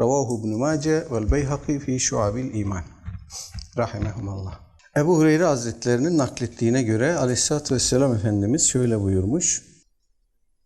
Ravahu İbn Mace vel Beyhaki fi Şuabil İman. Rahimehumallah. Ebu Hureyre Hazretlerinin naklettiğine göre Aleyhisselatü Vesselam Efendimiz şöyle buyurmuş.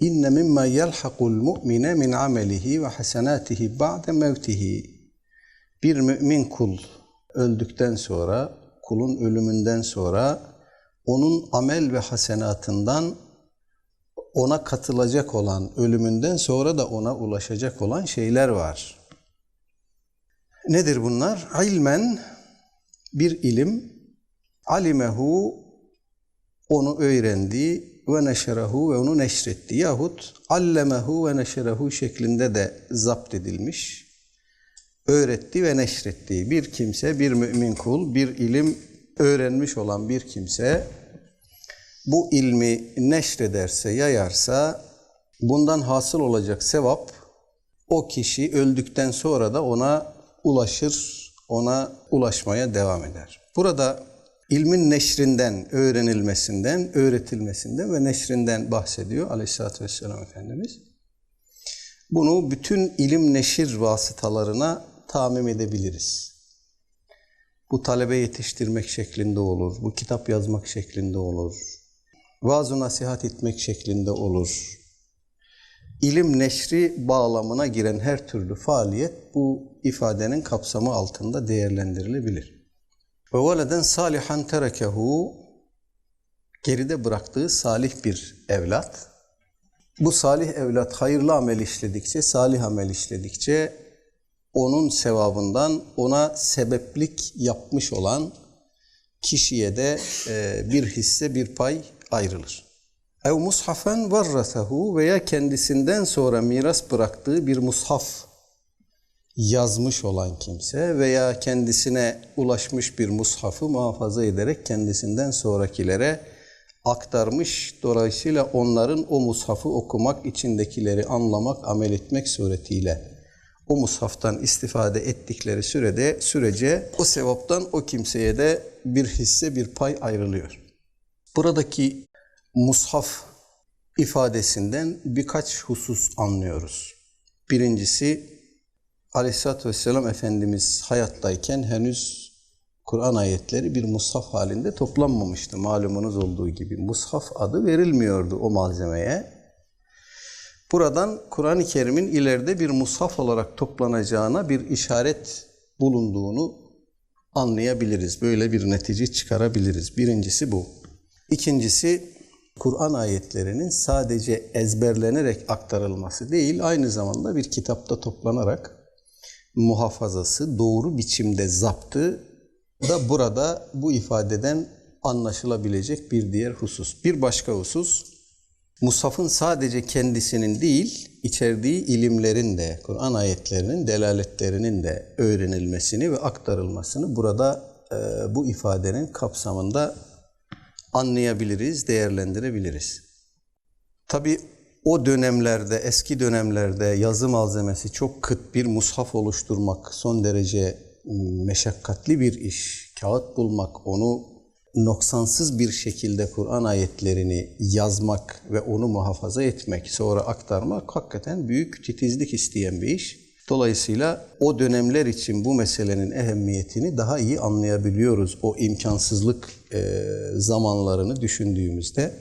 İnne mimma yelhaqul mu'mine min amelihi ve hasenatihi ba'de mevtihi. Bir mümin kul öldükten sonra, kulun ölümünden sonra onun amel ve hasenatından ona katılacak olan, ölümünden sonra da ona ulaşacak olan şeyler var. Nedir bunlar? İlmen bir ilim, alimehu onu öğrendi ve neşerehu ve onu neşretti yahut allemehu ve neşerehu şeklinde de zapt edilmiş. Öğretti ve neşretti. Bir kimse, bir mümin kul, bir ilim öğrenmiş olan bir kimse bu ilmi neşrederse, yayarsa bundan hasıl olacak sevap o kişi öldükten sonra da ona ulaşır, ona ulaşmaya devam eder. Burada ilmin neşrinden, öğrenilmesinden, öğretilmesinden ve neşrinden bahsediyor Aleyhisselatü Vesselam Efendimiz. Bunu bütün ilim neşir vasıtalarına tamim edebiliriz. Bu talebe yetiştirmek şeklinde olur, bu kitap yazmak şeklinde olur, vaaz nasihat etmek şeklinde olur. İlim neşri bağlamına giren her türlü faaliyet bu ifadenin kapsamı altında değerlendirilebilir. Ve veleden salihan terekehu geride bıraktığı salih bir evlat. Bu salih evlat hayırlı amel işledikçe, salih amel işledikçe onun sevabından ona sebeplik yapmış olan kişiye de e, bir hisse, bir pay ayrılır. Ev mushafen varrasehu veya kendisinden sonra miras bıraktığı bir mushaf yazmış olan kimse veya kendisine ulaşmış bir mushafı muhafaza ederek kendisinden sonrakilere aktarmış. Dolayısıyla onların o mushafı okumak, içindekileri anlamak, amel etmek suretiyle o mushaftan istifade ettikleri sürede sürece o sevaptan o kimseye de bir hisse, bir pay ayrılıyor. Buradaki mushaf ifadesinden birkaç husus anlıyoruz. Birincisi Aleyhisselatü Vesselam Efendimiz hayattayken henüz Kur'an ayetleri bir mushaf halinde toplanmamıştı. Malumunuz olduğu gibi mushaf adı verilmiyordu o malzemeye. Buradan Kur'an-ı Kerim'in ileride bir mushaf olarak toplanacağına bir işaret bulunduğunu anlayabiliriz. Böyle bir netice çıkarabiliriz. Birincisi bu. İkincisi Kur'an ayetlerinin sadece ezberlenerek aktarılması değil, aynı zamanda bir kitapta toplanarak muhafazası, doğru biçimde zaptı da burada bu ifadeden anlaşılabilecek bir diğer husus. Bir başka husus, Musaf'ın sadece kendisinin değil, içerdiği ilimlerin de, Kur'an ayetlerinin delaletlerinin de öğrenilmesini ve aktarılmasını burada e, bu ifadenin kapsamında anlayabiliriz, değerlendirebiliriz. Tabi o dönemlerde, eski dönemlerde yazı malzemesi çok kıt bir mushaf oluşturmak son derece meşakkatli bir iş. Kağıt bulmak, onu noksansız bir şekilde Kur'an ayetlerini yazmak ve onu muhafaza etmek, sonra aktarmak hakikaten büyük titizlik isteyen bir iş. Dolayısıyla o dönemler için bu meselenin ehemmiyetini daha iyi anlayabiliyoruz. O imkansızlık e, zamanlarını düşündüğümüzde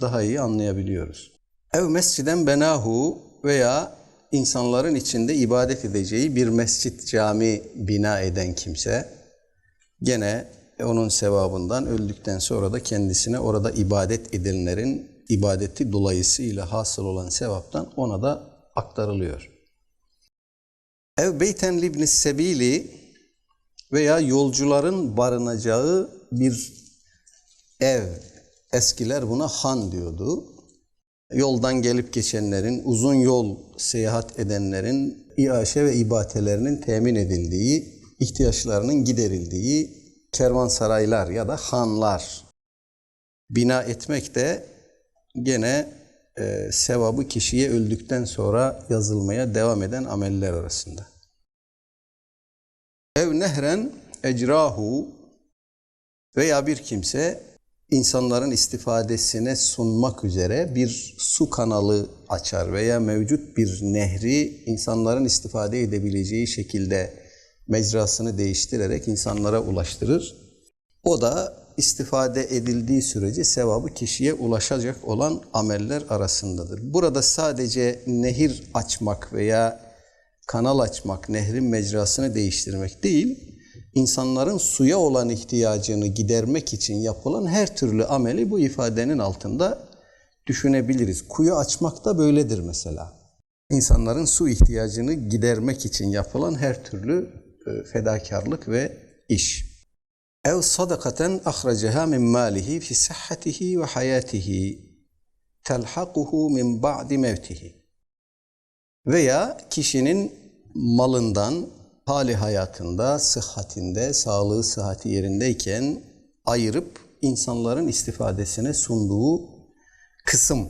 daha iyi anlayabiliyoruz. Ev mesciden benahu veya insanların içinde ibadet edeceği bir mescit cami bina eden kimse gene onun sevabından öldükten sonra da kendisine orada ibadet edilenlerin ibadeti dolayısıyla hasıl olan sevaptan ona da aktarılıyor. Ev beyten libnis sebili veya yolcuların barınacağı bir ev. Eskiler buna han diyordu. Yoldan gelip geçenlerin, uzun yol seyahat edenlerin iaşe ve ibatelerinin temin edildiği, ihtiyaçlarının giderildiği kervansaraylar ya da hanlar bina etmek de gene e, sevabı kişiye öldükten sonra yazılmaya devam eden ameller arasında. Ev nehren ecrahu veya bir kimse insanların istifadesine sunmak üzere bir su kanalı açar veya mevcut bir nehri insanların istifade edebileceği şekilde mecrasını değiştirerek insanlara ulaştırır. O da istifade edildiği sürece sevabı kişiye ulaşacak olan ameller arasındadır. Burada sadece nehir açmak veya kanal açmak, nehrin mecrasını değiştirmek değil, insanların suya olan ihtiyacını gidermek için yapılan her türlü ameli bu ifadenin altında düşünebiliriz. Kuyu açmak da böyledir mesela. İnsanların su ihtiyacını gidermek için yapılan her türlü e, fedakarlık ve iş. Ev sadakaten ahracaha min malihi fi sihhatihi ve hayatihi telhaquhu min ba'di mevtihi. Veya kişinin malından hali hayatında, sıhhatinde, sağlığı, sıhhati yerindeyken ayırıp insanların istifadesine sunduğu kısım.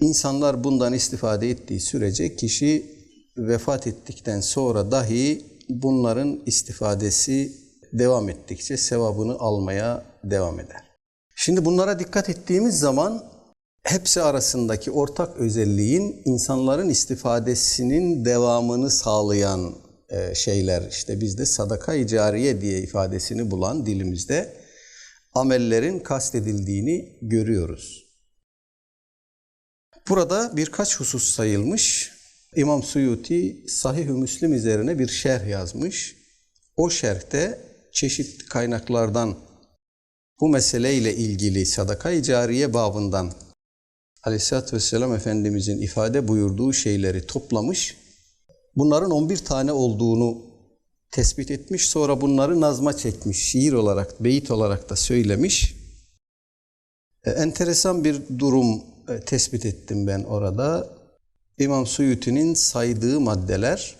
İnsanlar bundan istifade ettiği sürece kişi vefat ettikten sonra dahi bunların istifadesi devam ettikçe sevabını almaya devam eder. Şimdi bunlara dikkat ettiğimiz zaman hepsi arasındaki ortak özelliğin insanların istifadesinin devamını sağlayan e, şeyler işte bizde sadaka-i cariye diye ifadesini bulan dilimizde amellerin kastedildiğini görüyoruz. Burada birkaç husus sayılmış. İmam Suyuti Sahih-ü Müslim üzerine bir şerh yazmış. O şerhte çeşitli kaynaklardan bu meseleyle ilgili sadaka-i cariye babından Aleyhisselatü Vesselam Efendimizin ifade buyurduğu şeyleri toplamış. Bunların 11 tane olduğunu tespit etmiş. Sonra bunları nazma çekmiş. Şiir olarak, beyit olarak da söylemiş. E, enteresan bir durum e, tespit ettim ben orada. İmam Suyuti'nin saydığı maddeler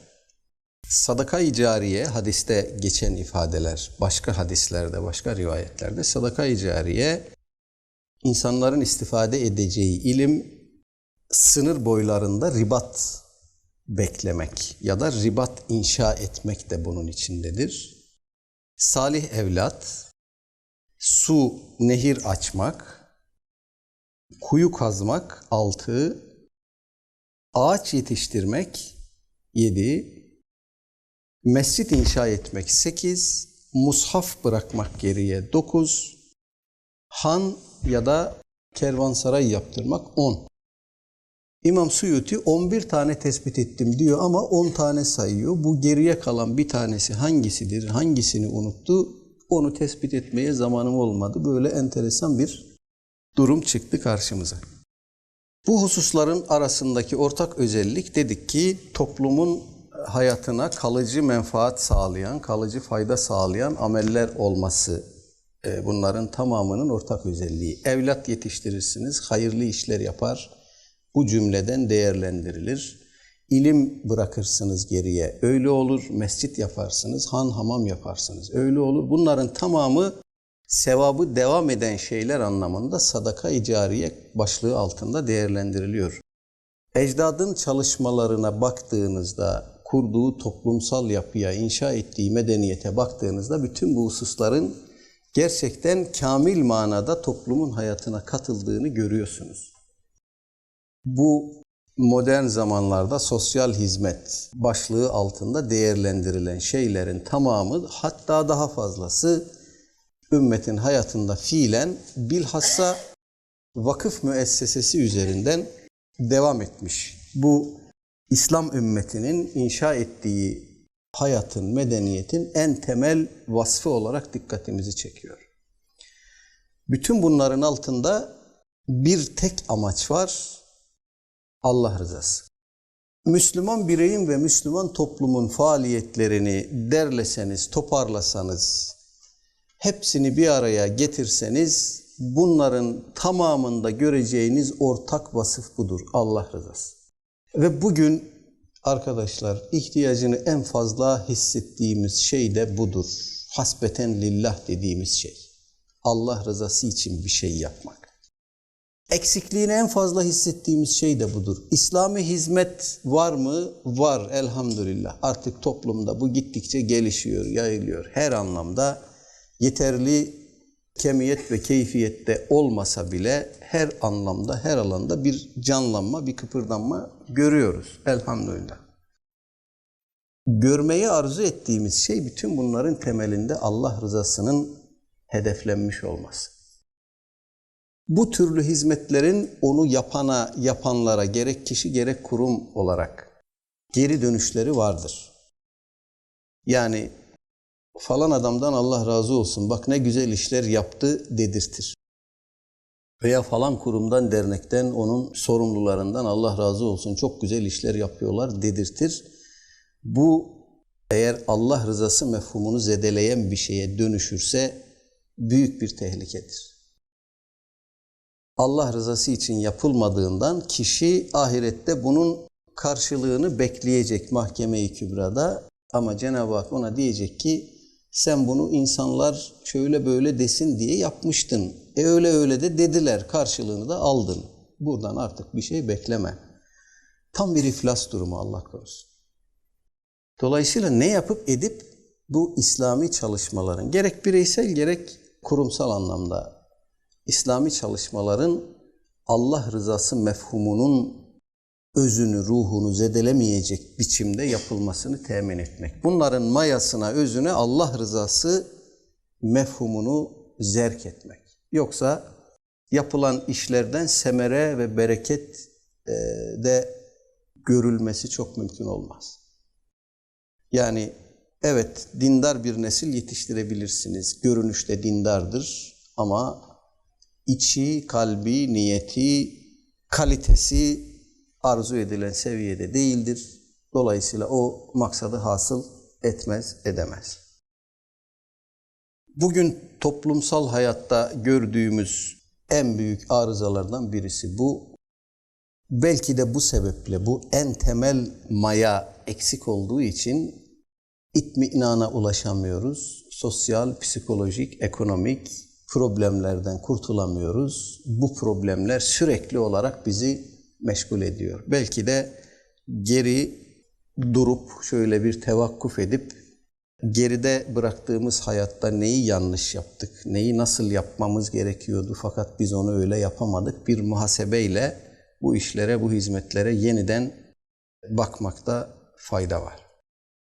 sadaka-i cariye hadiste geçen ifadeler, başka hadislerde, başka rivayetlerde sadaka-i cariye insanların istifade edeceği ilim sınır boylarında ribat beklemek ya da ribat inşa etmek de bunun içindedir. Salih evlat, su, nehir açmak, kuyu kazmak altı, ağaç yetiştirmek yedi, mescit inşa etmek sekiz, mushaf bırakmak geriye dokuz, han ya da kervansaray yaptırmak on. İmam Suyuti 11 tane tespit ettim diyor ama 10 tane sayıyor. Bu geriye kalan bir tanesi hangisidir, hangisini unuttu onu tespit etmeye zamanım olmadı. Böyle enteresan bir durum çıktı karşımıza. Bu hususların arasındaki ortak özellik dedik ki toplumun hayatına kalıcı menfaat sağlayan, kalıcı fayda sağlayan ameller olması e, bunların tamamının ortak özelliği. Evlat yetiştirirsiniz, hayırlı işler yapar, bu cümleden değerlendirilir. İlim bırakırsınız geriye, öyle olur. Mescit yaparsınız, han hamam yaparsınız, öyle olur. Bunların tamamı sevabı devam eden şeyler anlamında sadaka-i cariye başlığı altında değerlendiriliyor. Ecdadın çalışmalarına baktığınızda, kurduğu toplumsal yapıya, inşa ettiği medeniyete baktığınızda bütün bu hususların gerçekten kamil manada toplumun hayatına katıldığını görüyorsunuz. Bu modern zamanlarda sosyal hizmet başlığı altında değerlendirilen şeylerin tamamı hatta daha fazlası ümmetin hayatında fiilen bilhassa vakıf müessesesi üzerinden devam etmiş. Bu İslam ümmetinin inşa ettiği hayatın, medeniyetin en temel vasfı olarak dikkatimizi çekiyor. Bütün bunların altında bir tek amaç var, Allah rızası. Müslüman bireyin ve Müslüman toplumun faaliyetlerini derleseniz, toparlasanız, hepsini bir araya getirseniz bunların tamamında göreceğiniz ortak vasıf budur. Allah rızası. Ve bugün arkadaşlar ihtiyacını en fazla hissettiğimiz şey de budur. Hasbeten lillah dediğimiz şey. Allah rızası için bir şey yapmak. Eksikliğini en fazla hissettiğimiz şey de budur. İslami hizmet var mı? Var elhamdülillah. Artık toplumda bu gittikçe gelişiyor, yayılıyor. Her anlamda yeterli kemiyet ve keyfiyette olmasa bile her anlamda, her alanda bir canlanma, bir kıpırdanma görüyoruz. Elhamdülillah. Görmeyi arzu ettiğimiz şey bütün bunların temelinde Allah rızasının hedeflenmiş olması. Bu türlü hizmetlerin onu yapana, yapanlara gerek kişi gerek kurum olarak geri dönüşleri vardır. Yani falan adamdan Allah razı olsun bak ne güzel işler yaptı dedirtir. Veya falan kurumdan, dernekten, onun sorumlularından Allah razı olsun çok güzel işler yapıyorlar dedirtir. Bu eğer Allah rızası mefhumunu zedeleyen bir şeye dönüşürse büyük bir tehlikedir. Allah rızası için yapılmadığından kişi ahirette bunun karşılığını bekleyecek mahkeme-i kübrada ama Cenab-ı Hak ona diyecek ki sen bunu insanlar şöyle böyle desin diye yapmıştın. E öyle öyle de dediler karşılığını da aldın. Buradan artık bir şey bekleme. Tam bir iflas durumu Allah korusun. Dolayısıyla ne yapıp edip bu İslami çalışmaların gerek bireysel gerek kurumsal anlamda İslami çalışmaların Allah rızası mefhumunun özünü, ruhunu zedelemeyecek biçimde yapılmasını temin etmek. Bunların mayasına, özüne Allah rızası mefhumunu zerk etmek. Yoksa yapılan işlerden semere ve bereket e, de görülmesi çok mümkün olmaz. Yani evet dindar bir nesil yetiştirebilirsiniz. Görünüşte dindardır ama içi, kalbi, niyeti, kalitesi arzu edilen seviyede değildir. Dolayısıyla o maksadı hasıl etmez, edemez. Bugün toplumsal hayatta gördüğümüz en büyük arızalardan birisi bu. Belki de bu sebeple bu en temel maya eksik olduğu için itminana ulaşamıyoruz. Sosyal, psikolojik, ekonomik problemlerden kurtulamıyoruz. Bu problemler sürekli olarak bizi meşgul ediyor. Belki de geri durup şöyle bir tevakkuf edip geride bıraktığımız hayatta neyi yanlış yaptık, neyi nasıl yapmamız gerekiyordu fakat biz onu öyle yapamadık bir muhasebeyle bu işlere, bu hizmetlere yeniden bakmakta fayda var.